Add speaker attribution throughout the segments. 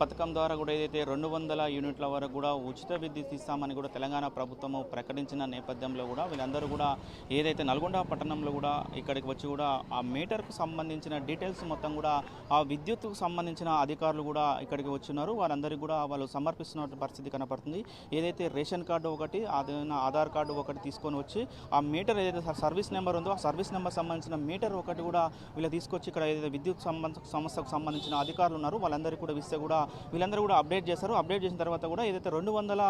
Speaker 1: పథకం ద్వారా కూడా ఏదైతే రెండు వందల యూనిట్ల వరకు కూడా ఉచిత విద్యుత్ ఇస్తామని కూడా తెలంగాణ ప్రభుత్వము ప్రకటించిన నేపథ్యంలో కూడా వీళ్ళందరూ కూడా ఏదైతే నల్గొండ పట్టణంలో కూడా ఇక్కడికి వచ్చి కూడా ఆ మీటర్కు సంబంధించిన డీటెయిల్స్ మొత్తం కూడా ఆ విద్యుత్కు సంబంధించిన అధికారులు కూడా ఇక్కడికి వచ్చినారు. వారందరికీ కూడా వాళ్ళు సమర్పిస్తున్న పరిస్థితి కనపడుతుంది. ఏదైతే రేషన్ కార్డు ఒకటి అదేవిధంగా ఆధార్ కార్డు ఒకటి తీసుకొని వచ్చి ఆ మీటర్ ఏదైతే సర్వీస్ నెంబర్ ఉందో ఆ సర్వీస్ నెంబర్ సంబంధించిన మీటర్ ఒకటి కూడా వీళ్ళు తీసుకొచ్చి ఇక్కడ ఏదైతే విద్యుత్ సంబంధ సంస్థకు సంబంధించిన అధికారులు ఉన్నారు వాళ్ళందరికీ కూడా ఇస్తే కూడా వీళ్ళందరూ కూడా అప్డేట్ చేస్తారు అప్డేట్ చేసిన తర్వాత కూడా ఏదైతే రెండు వందల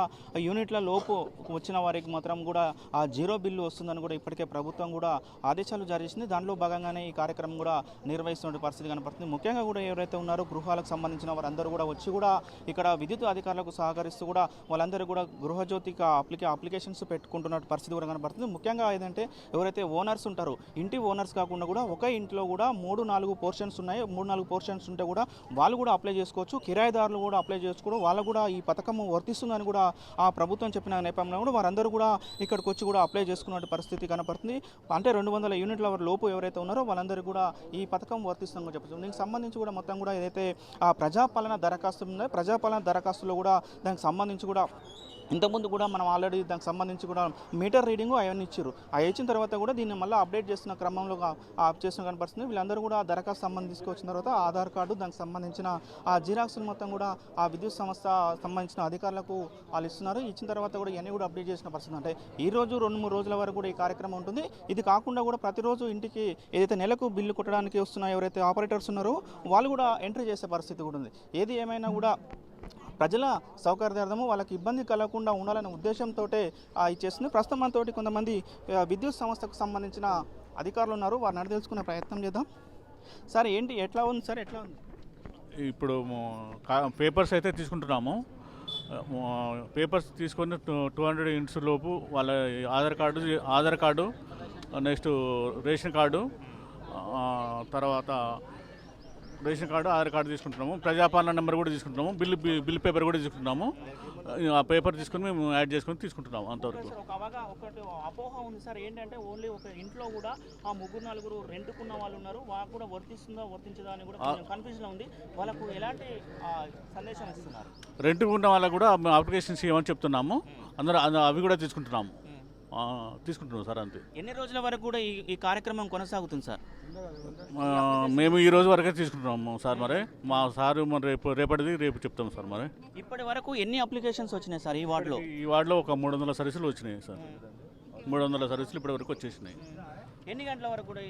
Speaker 1: యూనిట్ల లోపు వచ్చిన వారికి మాత్రం కూడా ఆ జీరో బిల్లు వస్తుందని కూడా ఇప్పటికే ప్రభుత్వం కూడా ఆదేశాలు జారీ చేసింది. దాంట్లో భాగంగానే ఈ కార్యక్రమం కూడా నిర్వహిస్తున్న పరిస్థితి కనపడుతుంది. ముఖ్యంగా కూడా ఎవరైతే ఉన్నారో గృహాలకు సంబంధించిన వారందరూ కూడా వచ్చి కూడా ఇక్కడ విద్యుత్ అధికారులకు సహకరిస్తూ కూడా వాళ్ళందరూ కూడా గృహజ్యోతికి అప్లికే అప్లికేషన్స్ పెట్టుకుంటున్న పరిస్థితి కూడా కనపడుతుంది. ముఖ్యంగా ఏదంటే ఎవరైతే ఓనర్స్ ఉంటారో ఇంటి ఓనర్స్ కాకుండా కూడా ఒక ఇంట్లో కూడా మూడు నాలుగు పోర్షన్స్ ఉన్నాయి. మూడు నాలుగు పోర్షన్స్ ఉంటే కూడా వాళ్ళు కూడా అప్లై చేసుకోవచ్చు. కిరాయిదారులు కూడా అప్లై చేసుకోవడం వాళ్ళకు కూడా ఈ పథకం వర్తిస్తుందని కూడా ఆ ప్రభుత్వం చెప్పిన నేపథ్యంలో కూడా వారందరూ కూడా ఇక్కడికి వచ్చి కూడా అప్లై చేసుకున్న పరిస్థితి కనపడుతుంది. అంటే రెండు వందల యూనిట్ల లోపు ఎవరైతే ఉన్నారో వాళ్ళందరూ కూడా ఈ పథకం వర్తిస్తుందని చెప్పచ్చు. దీనికి సంబంధించి కూడా మొత్తం కూడా ఏదైతే ఆ ప్రజాపాలన దరఖాస్తు ఉందో ప్రజాపాలన దరఖాస్తులో కూడా దానికి సంబంధించి కూడా ఇంతకుముందు కూడా మనం ఆల్రెడీ దానికి సంబంధించి కూడా మీటర్ రీడింగ్ అవన్నీ ఇచ్చారు. అవి ఇచ్చిన తర్వాత కూడా దీన్ని మళ్ళీ అప్డేట్ చేస్తున్న క్రమంలో ఆప్ చేస్తున్న కనపడుతుంది. వీళ్ళందరూ కూడా దరఖాస్తు సంబంధించి తీసుకొచ్చిన తర్వాత ఆధార్ కార్డు దానికి సంబంధించిన ఆ జిరాక్స్ మొత్తం కూడా ఆ విద్యుత్ సంస్థ సంబంధించిన అధికారులకు వాళ్ళు ఇస్తున్నారు. ఇచ్చిన తర్వాత కూడా ఇవన్నీ కూడా అప్డేట్ చేసిన పరిస్థితి. అంటే ఈ రోజు రెండు మూడు రోజుల వరకు కూడా ఈ కార్యక్రమం ఉంటుంది. ఇది కాకుండా కూడా ప్రతిరోజు ఇంటికి ఏదైతే నెలకు బిల్లు కొట్టడానికి వస్తున్న ఎవరైతే ఆపరేటర్స్ ఉన్నారో వాళ్ళు కూడా ఎంట్రీ చేసే పరిస్థితి కూడా ఉంది. ఏది ఏమైనా కూడా ప్రజల సౌకర్యార్థము వాళ్ళకి ఇబ్బంది కలగకుండా ఉండాలనే ఉద్దేశంతో ఇచ్చేస్తుంది ప్రస్తుతం మనతో కొంతమంది విద్యుత్ సంస్థకు సంబంధించిన అధికారులు ఉన్నారు. వారిని అడిగి తెలుసుకునే ప్రయత్నం చేద్దాం. సార్ ఏంటి ఎట్లా ఉంది సార్? ఎట్లా ఉంది?
Speaker 2: ఇప్పుడు పేపర్స్ అయితే తీసుకుంటున్నాము. పేపర్స్ తీసుకొని టూ టూ హండ్రెడ్ యూనిట్స్ లోపు వాళ్ళ Aadhaar card Aadhaar card next ration card తర్వాత రేషన్ కార్డు ఆధార్ కార్డు తీసుకుంటున్నాము. ప్రజాపాలన నెంబర్ కూడా తీసుకుంటున్నాము. బిల్లు బి- బిల్ పేపర్ కూడా తీసుకుంటున్నాము. ఆ పేపర్ తీసుకొని మేము యాడ్ చేసుకొని తీసుకుంటున్నాము అంతవరకు.
Speaker 1: ఒకటి అపోహ ఉంది సార్. ఏంటంటే ఓన్లీ ఒక ఇంట్లో కూడా ఆ ముగ్గురు నలుగురు రెంట్కున్న వాళ్ళు ఉన్నారు. వాళ్ళకు కూడా వర్తిస్తుందా వర్తించదా అని కూడా కన్ఫ్యూజన్ ఉంది. వాళ్ళకు ఎలాంటి సందేశం ఇస్తున్నారు?
Speaker 2: రెంట్ ఉన్న వాళ్ళకు కూడా అప్లికేషన్స్ ఇవ్వమని చెప్తున్నాము. అందరూ అంద- అవి కూడా తీసుకుంటున్నాము. తీసుకుంటున్నాం సార్ అంతే.
Speaker 1: ఎన్ని రోజుల వరకు కూడా ఈ ఈ కార్యక్రమం కొనసాగుతుంది సార్?
Speaker 2: మేము ఈ రోజు వరకే తీసుకుంటున్నాము సార్ మరి. మా సార్ మరి రేపు రేపటిది రేపు చెప్తాం సార్ మరి.
Speaker 1: ఇప్పటి వరకు ఎన్ని అప్లికేషన్స్ వచ్చినాయి సార్ ఈ వార్డులో?
Speaker 2: ఈ వార్డులో ఒక మూడు వందల సర్వీసులు వచ్చినాయి సార్. మూడు వందల సర్వీసులు ఇప్పటి వరకు వచ్చేసినాయి.
Speaker 1: ఎన్ని గంటల వరకు కూడా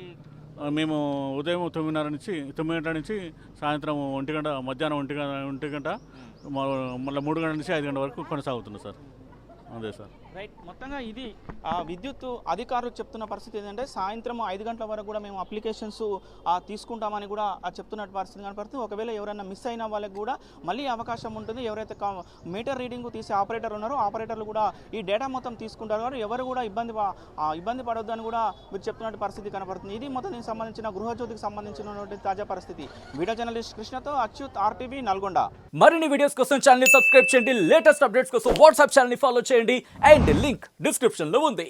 Speaker 2: మేము ఉదయం తొమ్మిదిన్నర నుంచి తొమ్మిది గంటల నుంచి సాయంత్రం ఒంటి గంట మధ్యాహ్నం ఒంటి గంట ఒంటి గంట మళ్ళీ మూడు గంటల నుంచి ఐదు గంటల వరకు కొనసాగుతుంది సార్. అదే సార్.
Speaker 1: రైట్ మొత్తంగా ఇది విద్యుత్ అధికారులు చెప్తున్న పరిస్థితి ఏంటంటే సాయంత్రం ఐదు గంటల వరకు కూడా మేము అప్లికేషన్స్ తీసుకుంటామని కూడా ఆ చెప్తున్న పరిస్థితి కనపడుతుంది. ఒకవేళ ఎవరైనా మిస్ అయిన వాళ్ళకి కూడా మళ్ళీ అవకాశం ఉంటుంది. ఎవరైతే కా- మీటర్ రీడింగ్ తీసే ఆపరేటర్ ఉన్నారో ఆపరేటర్లు కూడా ఈ డేటా మొత్తం తీసుకుంటారు. కాబట్టి ఎవరు కూడా ఇబ్బంది ఇబ్బంది పడొద్దు అని కూడా మీరు చెప్తున్నట్టు పరిస్థితి కనపడుతుంది. ఇది మొత్తం దీనికి సంబంధించిన గృహజ్యోతికి సంబంధించినటువంటి తాజా పరిస్థితి. వీడియో జర్నలిస్ట్ కృష్ణతో అచ్యుత్ ఆర్టీవీ నల్గొండ.
Speaker 3: మరిన్ని వీడియోస్ కోసం ఛానల్ సబ్స్క్రైబ్ చేయండి. లేటెస్ట్ అప్డేట్స్ కోసం వాట్సాప్ ఛానల్ ఫాలో చేయండి. అండ్ లింక్ డిస్క్రిప్షన్లో ఉంది.